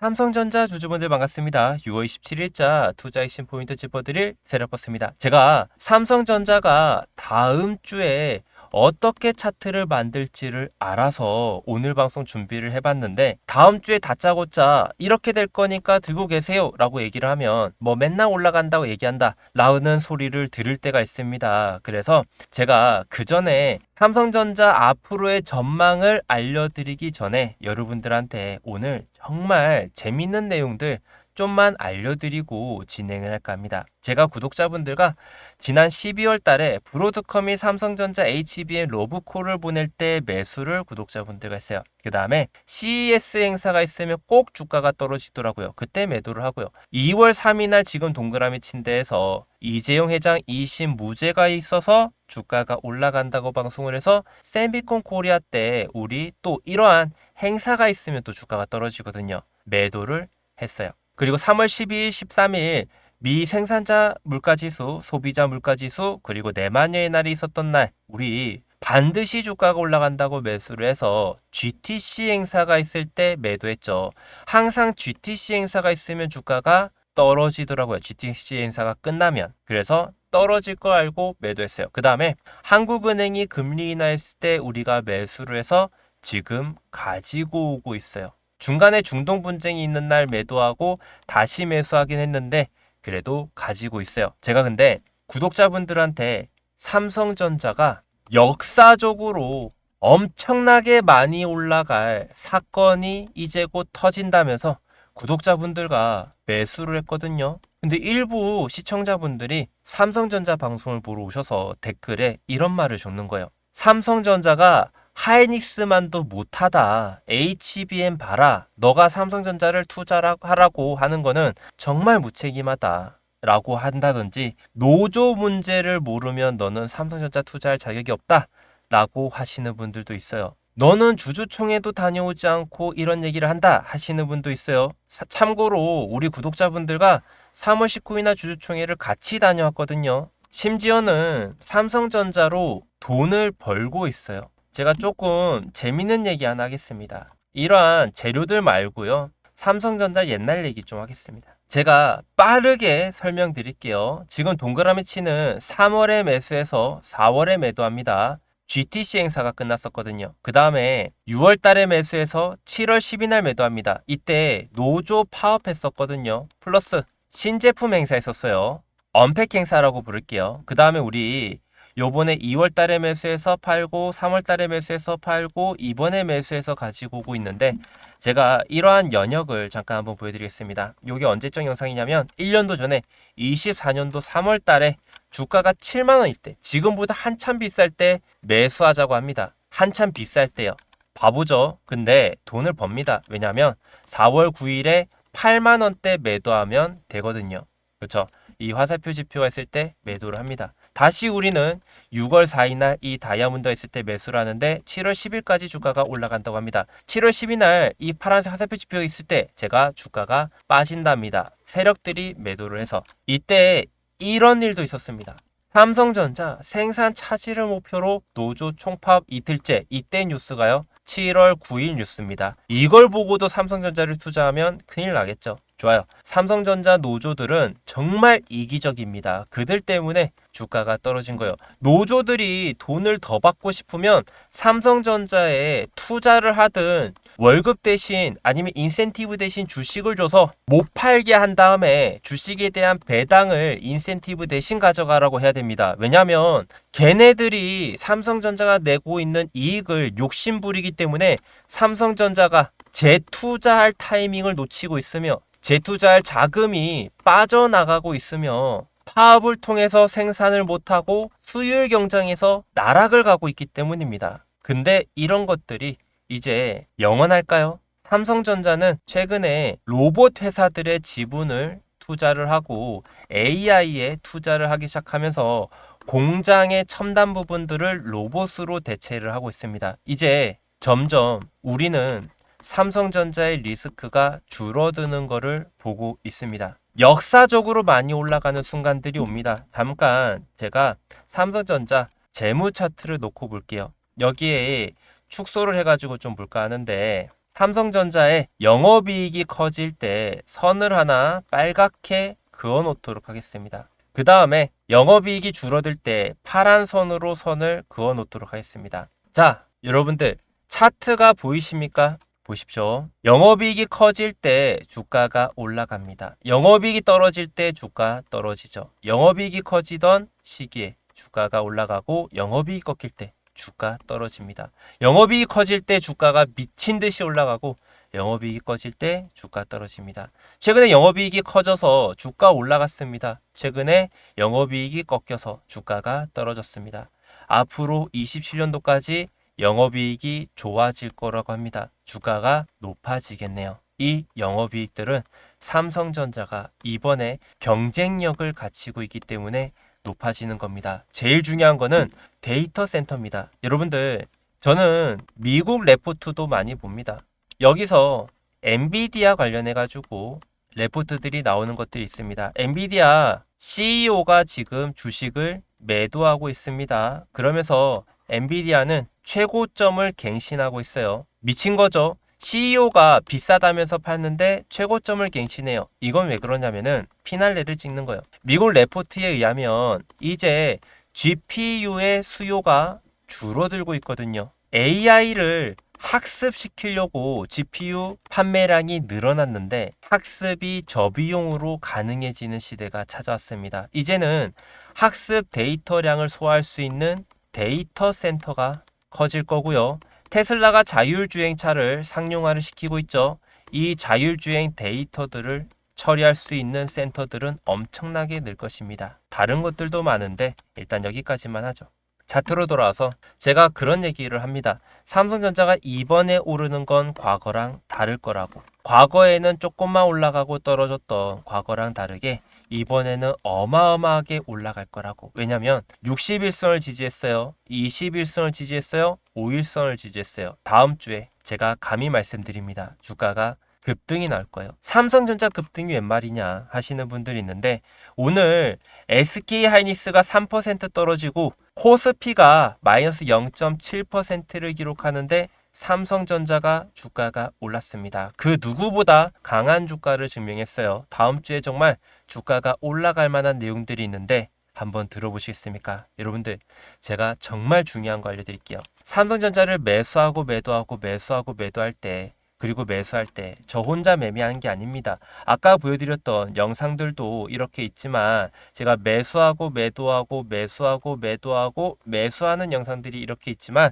삼성전자 주주분들 반갑습니다. 6월 27일자 투자 핵심 포인트 짚어드릴 세력버스입니다. 제가 삼성전자가 다음 주에 어떻게 차트를 만들지를 알아서 오늘 방송 준비를 해봤는데 다음 주에 다짜고짜 이렇게 될 거니까 들고 계세요 라고 얘기를 하면 뭐 맨날 올라간다고 얘기한다 라는 소리를 들을 때가 있습니다. 그래서 제가 그 전에 삼성전자 앞으로의 전망을 알려드리기 전에 여러분들한테 오늘 정말 재밌는 내용들 좀만 알려드리고 진행을 할까 합니다. 제가 구독자분들과 지난 12월 달에 브로드컴이 삼성전자 HBM 로브콜을 보낼 때 매수를 구독자분들과 했어요. 그 다음에 CES 행사가 있으면 꼭 주가가 떨어지더라고요. 그때 매도를 하고요. 2월 3일 날 지금 동그라미 친 데에서 이재용 회장 2심 무죄가 있어서 주가가 올라간다고 방송을 해서 세미콘 코리아 때 우리 또 이러한 행사가 있으면 또 주가가 떨어지거든요. 매도를 했어요. 그리고 3월 12일, 13일 미 생산자 물가지수, 소비자 물가지수, 그리고 내만여의 날이 있었던 날 우리 반드시 주가가 올라간다고 매수를 해서 GTC 행사가 있을 때 매도했죠. 항상 GTC 행사가 있으면 주가가 떨어지더라고요. GTC 행사가 끝나면. 그래서 떨어질 거 알고 매도했어요. 그 다음에 한국은행이 금리 인하했을 때 우리가 매수를 해서 지금 가지고 오고 있어요. 중간에 중동 분쟁이 있는 날 매도하고 다시 매수하긴 했는데 그래도 가지고 있어요. 제가 근데 구독자분들한테 삼성전자가 역사적으로 엄청나게 많이 올라갈 사건이 이제 곧 터진다면서 구독자분들과 매수를 했거든요. 근데 일부 시청자분들이 삼성전자 방송을 보러 오셔서 댓글에 이런 말을 적는 거예요. 삼성전자가 하이닉스만도 못하다. HBM 봐라. 너가 삼성전자를 투자하라고 하는 거는 정말 무책임하다. 라고 한다든지 노조 문제를 모르면 너는 삼성전자 투자할 자격이 없다. 라고 하시는 분들도 있어요. 너는 주주총회도 다녀오지 않고 이런 얘기를 한다 하시는 분도 있어요. 사- 참고로 우리 구독자분들과 3월 19일날 주주총회를 같이 다녀왔거든요. 심지어는 삼성전자로 돈을 벌고 있어요. 제가 조금 재밌는 얘기 하나 하겠습니다. 이러한 재료들 말고요. 삼성전자 옛날 얘기 좀 하겠습니다. 제가 빠르게 설명드릴게요. 지금 동그라미 치는 3월에 매수해서 4월에 매도합니다. GTC 행사가 끝났었거든요. 그 다음에 6월 달에 매수해서 7월 10일 날 매도합니다. 이때 노조 파업했었거든요. 플러스 신제품 행사 했었어요. 언팩 행사라고 부를게요. 그 다음에 우리 요번에 2월 달에 매수해서 팔고 3월 달에 매수해서 팔고 이번에 매수해서 가지고 오고 있는데 제가 이러한 연역을 잠깐 한번 보여드리겠습니다. 이게 언제적 영상이냐면 1년도 전에 24년도 3월 달에 주가가 7만 원일 때 지금보다 한참 비쌀 때 매수하자고 합니다. 한참 비쌀 때요. 바보죠. 근데 돈을 법니다. 왜냐하면 4월 9일에 8만 원대 매도하면 되거든요. 그렇죠? 이 화살표 지표가 있을 때 매도를 합니다. 다시 우리는 6월 4일 날 이 다이아몬드가 있을 때 매수를 하는데 7월 10일까지 주가가 올라간다고 합니다. 7월 10일 날 이 파란색 화살표 지표가 있을 때 제가 주가가 빠진답니다. 세력들이 매도를 해서 이때 이런 일도 있었습니다. 삼성전자 생산 차질을 목표로 노조 총파업 이틀째 이때 뉴스가요. 7월 9일 뉴스입니다. 이걸 보고도 삼성전자를 투자하면 큰일 나겠죠. 좋아요. 삼성전자 노조들은 정말 이기적입니다. 그들 때문에 주가가 떨어진 거예요. 노조들이 돈을 더 받고 싶으면 삼성전자에 투자를 하든 월급 대신 아니면 인센티브 대신 주식을 줘서 못 팔게 한 다음에 주식에 대한 배당을 인센티브 대신 가져가라고 해야 됩니다. 왜냐하면 걔네들이 삼성전자가 내고 있는 이익을 욕심부리기 때문에 삼성전자가 재투자할 타이밍을 놓치고 있으며 재투자할 자금이 빠져나가고 있으며 파업을 통해서 생산을 못하고 수율 경쟁에서 나락을 가고 있기 때문입니다. 근데 이런 것들이 이제 영원할까요? 삼성전자는 최근에 로봇 회사들의 지분을 투자를 하고 AI에 투자를 하기 시작하면서 공장의 첨단 부분들을 로봇으로 대체를 하고 있습니다. 이제 점점 우리는 삼성전자의 리스크가 줄어드는 것을 보고 있습니다. 역사적으로 많이 올라가는 순간들이 옵니다. 잠깐 제가 삼성전자 재무 차트를 놓고 볼게요. 여기에 축소를 해가지고 좀 볼까 하는데 삼성전자의 영업이익이 커질 때 선을 하나 빨갛게 그어 놓도록 하겠습니다. 그 다음에 영업이익이 줄어들 때 파란 선으로 선을 그어 놓도록 하겠습니다. 자, 여러분들 차트가 보이십니까? 보십시오. 영업이익이 커질 때 주가가 올라갑니다. 영업이익이 떨어질 때 주가 떨어지죠. 영업이익이 커지던 시기에 주가가 올라가고 영업이익이 꺾일 때 주가 떨어집니다. 영업이익이 커질 때 주가가 미친 듯이 올라가고 영업이익이 꺼질 때 주가 떨어집니다. 최근에 영업이익이 커져서 주가 올라갔습니다. 최근에 영업이익이 꺾여서 주가가 떨어졌습니다. 앞으로 27년도까지 영업이익이 좋아질 거라고 합니다. 주가가 높아지겠네요. 이 영업이익들은 삼성전자가 이번에 경쟁력을 갖추고 있기 때문에 높아지는 겁니다. 제일 중요한 거는 데이터 센터입니다. 여러분들, 저는 미국 레포트도 많이 봅니다. 여기서 엔비디아 관련해 가지고 레포트들이 나오는 것들이 있습니다. 엔비디아 CEO가 지금 주식을 매도하고 있습니다. 그러면서 엔비디아는 최고점을 갱신하고 있어요. 미친 거죠. CEO가 비싸다면서 팔는데 최고점을 갱신해요. 이건 왜 그러냐면은 피날레를 찍는 거예요. 미국 레포트에 의하면 이제 GPU의 수요가 줄어들고 있거든요. AI를 학습시키려고 GPU 판매량이 늘어났는데 학습이 저비용으로 가능해지는 시대가 찾아왔습니다. 이제는 학습 데이터량을 소화할 수 있는 데이터 센터가 커질 거고요. 테슬라가 자율주행차를 상용화를 시키고 있죠. 이 자율주행 데이터들을 처리할 수 있는 센터들은 엄청나게 늘 것입니다. 다른 것들도 많은데 일단 여기까지만 하죠. 차트로 돌아와서 제가 그런 얘기를 합니다. 삼성전자가 이번에 오르는 건 과거랑 다를 거라고. 과거에는 조금만 올라가고 떨어졌던 과거랑 다르게 이번에는 어마어마하게 올라갈 거라고. 왜냐면 61선을 지지했어요. 21선을 지지했어요. 5일선을 지지했어요. 다음 주에 제가 감히 말씀드립니다. 주가가 급등이 나올 거예요. 삼성전자 급등이 웬 말이냐 하시는 분들이 있는데 오늘 SK 하이닉스가 3% 떨어지고 코스피가 마이너스 0.7%를 기록하는데 삼성전자가 주가가 올랐습니다. 그 누구보다 강한 주가를 증명했어요. 다음 주에 정말 주가가 올라갈 만한 내용들이 있는데 한번 들어보시겠습니까? 여러분들, 제가 정말 중요한 거 알려드릴게요. 삼성전자를 매수하고 매도하고 매수하고 매도할 때 그리고 매수할 때 저 혼자 매매하는 게 아닙니다. 아까 보여드렸던 영상들도 이렇게 있지만 제가 매수하고 매도하고 매수하고 매도하고 매수하는 영상들이 이렇게 있지만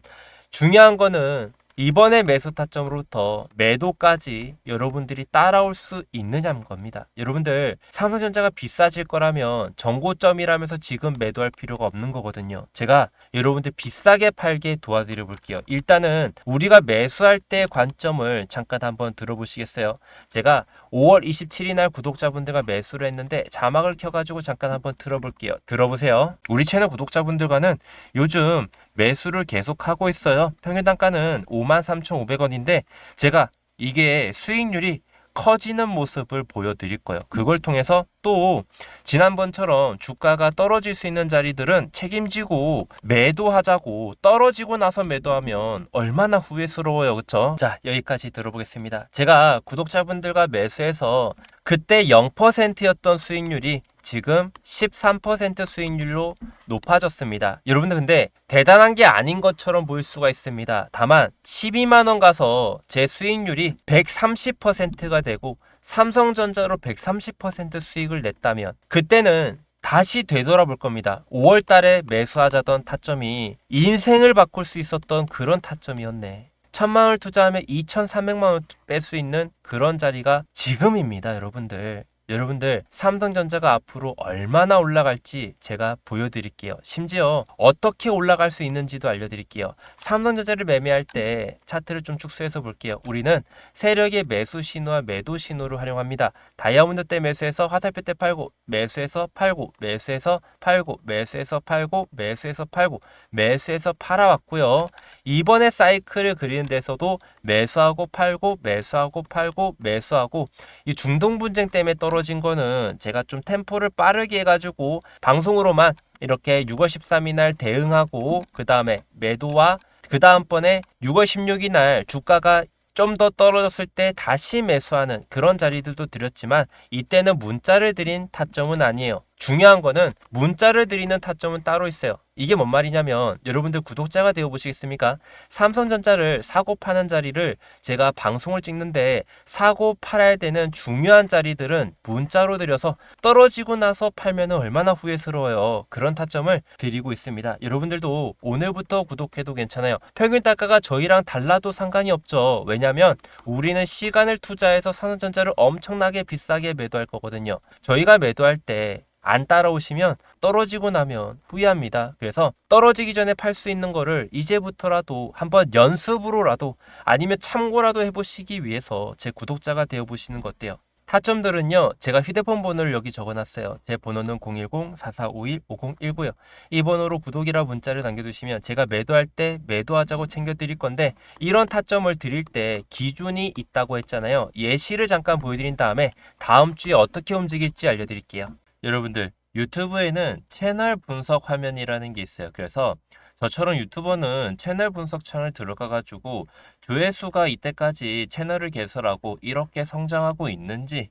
중요한 거는 이번에 매수 타점으로부터 매도까지 여러분들이 따라올 수 있느냐는 겁니다. 여러분들 삼성전자가 비싸질 거라면 정고점이라면서 지금 매도할 필요가 없는 거거든요. 제가 여러분들 비싸게 팔게 도와드려 볼게요. 일단은 우리가 매수할 때 관점을 잠깐 한번 들어보시겠어요? 제가 5월 27일 날 구독자분들과 매수를 했는데 자막을 켜가지고 잠깐 한번 들어볼게요. 들어보세요. 우리 채널 구독자분들과는 요즘 매수를 계속 하고 있어요. 평균 단가는 53,500원인데 제가 이게 수익률이 커지는 모습을 보여드릴 거예요. 그걸 통해서 또 지난번처럼 주가가 떨어질 수 있는 자리들은 책임지고 매도하자고 떨어지고 나서 매도하면 얼마나 후회스러워요. 그쵸? 자, 여기까지 들어보겠습니다. 제가 구독자분들과 매수해서 그때 0%였던 수익률이 지금 13% 수익률로 높아졌습니다. 여러분들 근데 대단한 게 아닌 것처럼 보일 수가 있습니다. 다만 12만 원 가서 제 수익률이 130%가 되고 삼성전자로 130% 수익을 냈다면 그때는 다시 되돌아볼 겁니다. 5월 달에 매수하자던 타점이 인생을 바꿀 수 있었던 그런 타점이었네. 천만 원을 투자하면 2,300만 원 뺄 수 있는 그런 자리가 지금입니다, 여러분들. 여러분들 삼성전자가 앞으로 얼마나 올라갈지 제가 보여드릴게요. 심지어 어떻게 올라갈 수 있는지도 알려드릴게요. 삼성전자를 매매할 때 차트를 좀 축소해서 볼게요. 우리는 세력의 매수 신호와 매도 신호를 활용합니다. 다이아몬드 때 매수해서 화살표 때 팔고 매수해서 팔고 매수해서 팔고 매수해서 팔고 매수해서 팔고 매수해서 팔아왔고요. 이번에 사이클을 그리는 데서도 매수하고 팔고 매수하고 팔고 매수하고 이 중동 분쟁 때문에 떨어 진 거는 제가 좀 템포를 빠르게 해가지고 방송으로만 이렇게 6월 13일 날 대응하고 그 다음에 매도와 그 다음번에 6월 16일 날 주가가 좀 더 떨어졌을 때 다시 매수하는 그런 자리들도 드렸지만 이때는 문자를 드린 타점은 아니에요. 중요한 거는 문자를 드리는 타점은 따로 있어요. 이게 뭔 말이냐면 여러분들 구독자가 되어 보시겠습니까? 삼성전자를 사고 파는 자리를 제가 방송을 찍는데 사고 팔아야 되는 중요한 자리들은 문자로 드려서 떨어지고 나서 팔면 얼마나 후회스러워요. 그런 타점을 드리고 있습니다. 여러분들도 오늘부터 구독해도 괜찮아요. 평균 단가가 저희랑 달라도 상관이 없죠. 왜냐면 우리는 시간을 투자해서 삼성전자를 엄청나게 비싸게 매도할 거거든요. 저희가 매도할 때 안 따라오시면 떨어지고 나면 후회합니다. 그래서 떨어지기 전에 팔 수 있는 거를 이제부터라도 한번 연습으로라도 아니면 참고라도 해보시기 위해서 제 구독자가 되어 보시는 거 어때요? 타점들은요, 제가 휴대폰 번호를 여기 적어놨어요. 제 번호는 010-4451-5019요. 이 번호로 구독이라 문자를 남겨두시면 제가 매도할 때 매도하자고 챙겨드릴 건데, 이런 타점을 드릴 때 기준이 있다고 했잖아요. 예시를 잠깐 보여드린 다음에 다음 주에 어떻게 움직일지 알려드릴게요. 여러분들, 유튜브에는 채널 분석 화면이라는 게 있어요. 그래서 저처럼 유튜버는 채널 분석 창을 들어가 가지고 조회수가 이때까지 채널을 개설하고 이렇게 성장하고 있는지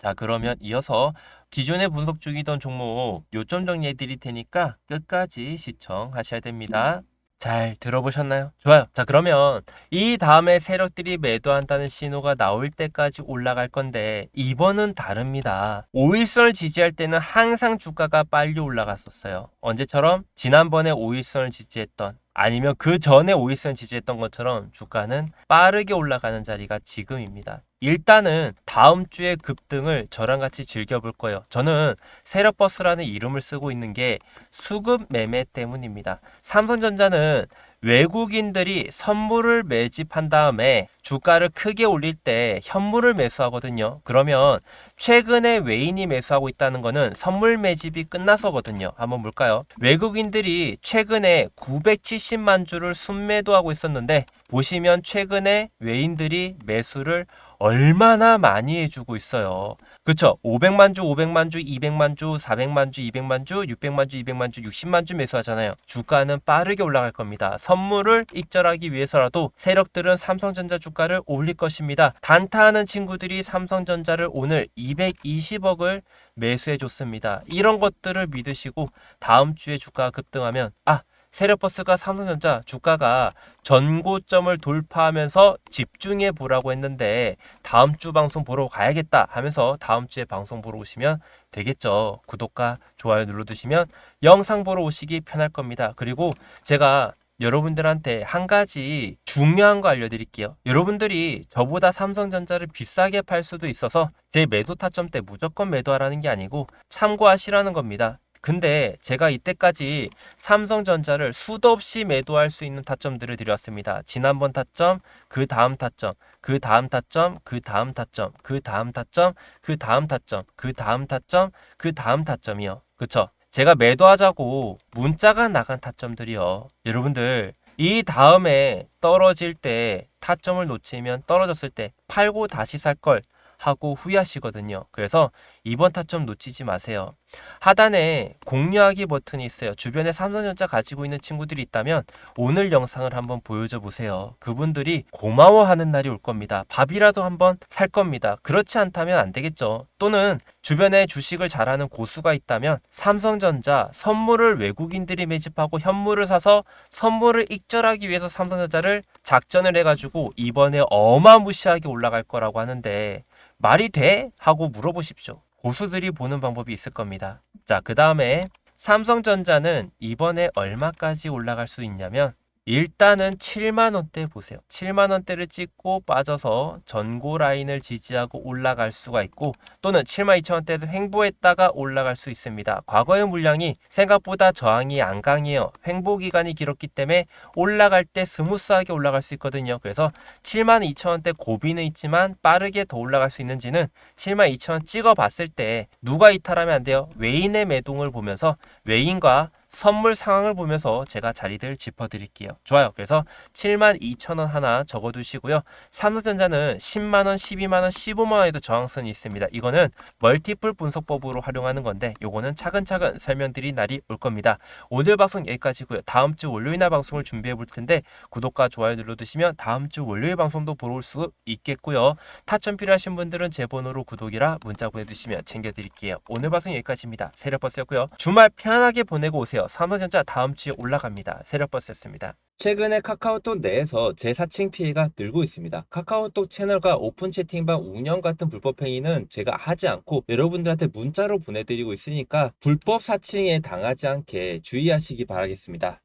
자 그러면 이어서 기존에 분석 중이던 종목 요점 정리해 드릴 테니까 끝까지 시청하셔야 됩니다. 잘 들어보셨나요? 좋아요. 자, 그러면 이 다음에 세력들이 매도한다는 신호가 나올 때까지 올라갈 건데 이번은 다릅니다. 5일선을 지지할 때는 항상 주가가 빨리 올라갔었어요. 언제처럼? 지난번에 5일선을 지지했던 아니면 그 전에 5일선 지지했던 것처럼 주가는 빠르게 올라가는 자리가 지금입니다. 일단은 다음 주에 급등을 저랑 같이 즐겨볼 거예요. 저는 세력버스라는 이름을 쓰고 있는 게 수급 매매 때문입니다. 삼성전자는 외국인들이 선물을 매집한 다음에 주가를 크게 올릴 때 현물을 매수하거든요. 그러면 최근에 외인이 매수하고 있다는 것은 선물 매집이 끝나서거든요. 한번 볼까요? 외국인들이 최근에 970만 주를 순매도하고 있었는데 보시면 최근에 외인들이 매수를 얼마나 많이 해주고 있어요. 그쵸? 500만 주, 500만 주, 200만 주, 400만 주, 200만 주, 600만 주, 200만 주, 60만 주 매수하잖아요. 주가는 빠르게 올라갈 겁니다. 선물을 익절하기 위해서라도 세력들은 삼성전자 주가를 올릴 것입니다. 단타하는 친구들이 삼성전자를 오늘 220억을 매수해 줬습니다. 이런 것들을 믿으시고 다음 주에 주가가 급등하면 아 세력버스가 삼성전자 주가가 전고점을 돌파하면서 집중해 보라고 했는데 다음 주 방송 보러 가야겠다 하면서 다음 주에 방송 보러 오시면 되겠죠. 구독과 좋아요 눌러두시면 영상 보러 오시기 편할 겁니다. 그리고 제가 여러분들한테 한 가지 중요한 거 알려드릴게요. 여러분들이 저보다 삼성전자를 비싸게 팔 수도 있어서 제 매도 타점 때 무조건 매도하라는 게 아니고 참고하시라는 겁니다. 근데 제가 이때까지 삼성전자를 수도 없이 매도할 수 있는 타점들을 드렸습니다. 지난번 타점, 그 다음 타점, 그 다음 타점, 그 다음 타점, 그 다음 타점, 그 다음 타점, 그 다음 타점, 그 다음 타점이요. 그쵸? 제가 매도하자고 문자가 나간 타점들이요. 여러분들, 이 다음에 떨어질 때 타점을 놓치면 떨어졌을 때 팔고 다시 살 걸 하고 후회하시거든요. 그래서 이번 타점 놓치지 마세요. 하단에 공유하기 버튼이 있어요. 주변에 삼성전자 가지고 있는 친구들이 있다면 오늘 영상을 한번 보여줘 보세요. 그분들이 고마워하는 날이 올 겁니다. 밥이라도 한번 살 겁니다. 그렇지 않다면 안 되겠죠. 또는 주변에 주식을 잘하는 고수가 있다면 삼성전자 선물을 외국인들이 매집하고 현물을 사서 선물을 익절하기 위해서 삼성전자를 작전을 해가지고 이번에 어마무시하게 올라갈 거라고 하는데 말이 돼? 하고 물어보십시오. 고수들이 보는 방법이 있을 겁니다. 자, 그 다음에 삼성전자는 이번에 얼마까지 올라갈 수 있냐면 일단은 7만 원대 보세요. 7만 원대를 찍고 빠져서 전고 라인을 지지하고 올라갈 수가 있고 또는 7만 2천 원대에서 횡보했다가 올라갈 수 있습니다. 과거의 물량이 생각보다 저항이 안 강해요. 횡보 기간이 길었기 때문에 올라갈 때 스무스하게 올라갈 수 있거든요. 그래서 7만 2천 원대 고비는 있지만 빠르게 더 올라갈 수 있는지는 7만 2천 원 찍어 봤을 때 누가 이탈하면 안 돼요. 외인의 매동을 보면서 외인과 선물 상황을 보면서 제가 자리들 짚어드릴게요. 좋아요. 그래서 7만 2천 원 하나 적어두시고요. 삼성전자는 10만 원, 12만 원, 15만 원에도 저항선이 있습니다. 이거는 멀티플 분석법으로 활용하는 건데 요거는 차근차근 설명드릴 날이 올 겁니다. 오늘 방송 여기까지고요. 다음 주 월요일 날 방송을 준비해 볼 텐데 구독과 좋아요 눌러두시면 다음 주 월요일 방송도 보러 올 수 있겠고요. 타점 필요하신 분들은 제 번호로 구독이라 문자 보내주시면 챙겨드릴게요. 오늘 방송 여기까지입니다. 세력버스였고요. 주말 편안하게 보내고 오세요. 삼성전자 다음 주에 올라갑니다. 세력버스였습니다. 최근에 카카오톡 내에서 재사칭 피해가 늘고 있습니다. 카카오톡 채널과 오픈 채팅방 운영 같은 불법 행위는 제가 하지 않고 여러분들한테 문자로 보내드리고 있으니까 불법 사칭에 당하지 않게 주의하시기 바라겠습니다.